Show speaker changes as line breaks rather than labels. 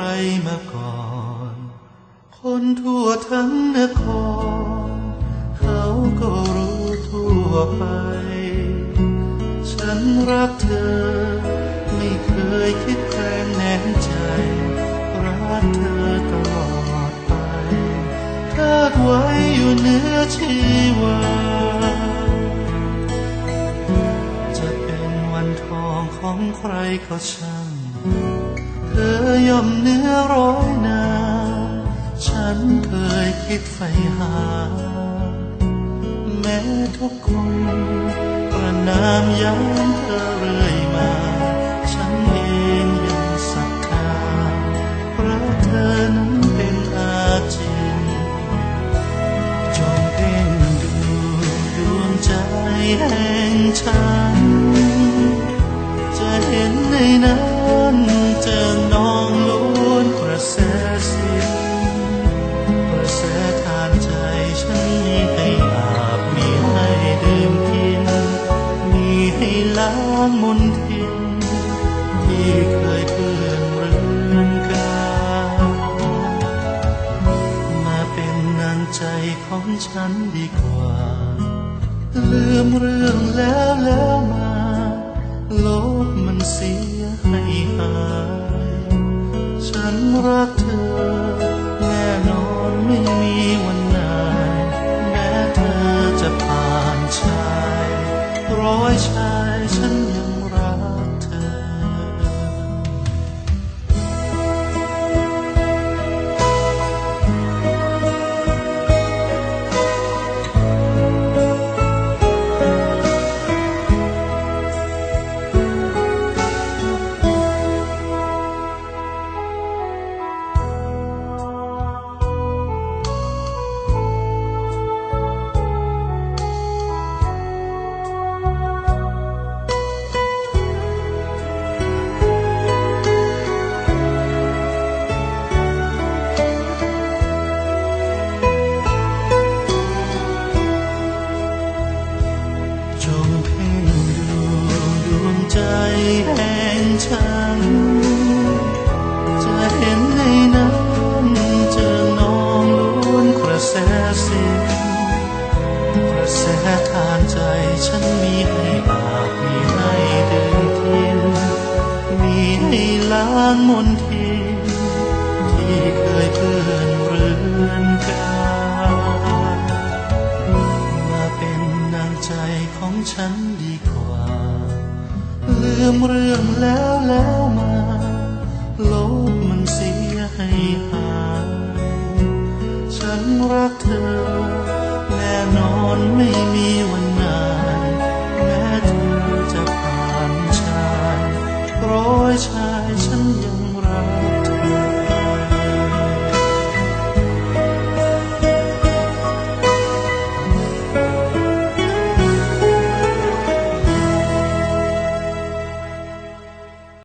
รมาก่อน คนทั่วทั้งนคร เขาก็รู้ทั่วไป ฉันรักเธอ ไม่เคยคิดแคลงแน่ใจ รักเธอตลอดไปคาดไว้อยู่เนื้อชีวา จะเป็นวันทองของใครก็ช่างเธอ ย่อมเนื้อร้อยนาฉันเคยคิดใฝ่หา แม้ทุกคนประนามย้ำเธอเรื่อยมา ฉันเองยังศรัทธาเพราะเธอนั้นเป็นอาจินจงเพ่งดูดวงใจแห่งฉัน จะเห็นในนั้น ลืมเรื่องแล้วแล้วมาโลกมันเสียให้หาย ฉันรักเธอ แน่นอนไม่มีวัน แห่งฉัน จะเห็นในนั้นเจอน้องล้วนกระแสสินกระแสทานใจฉันมีให้อาบมีให้ดื่มกินมีให้ล้างมนทินที่เคยเปื้อนเรือนกายมาเป็นนางใจของฉันดีกว่า ลืมเรื่องแล้วแล้วมาโลกมันเสียให้หายฉันรักเธอแน่นอนไม่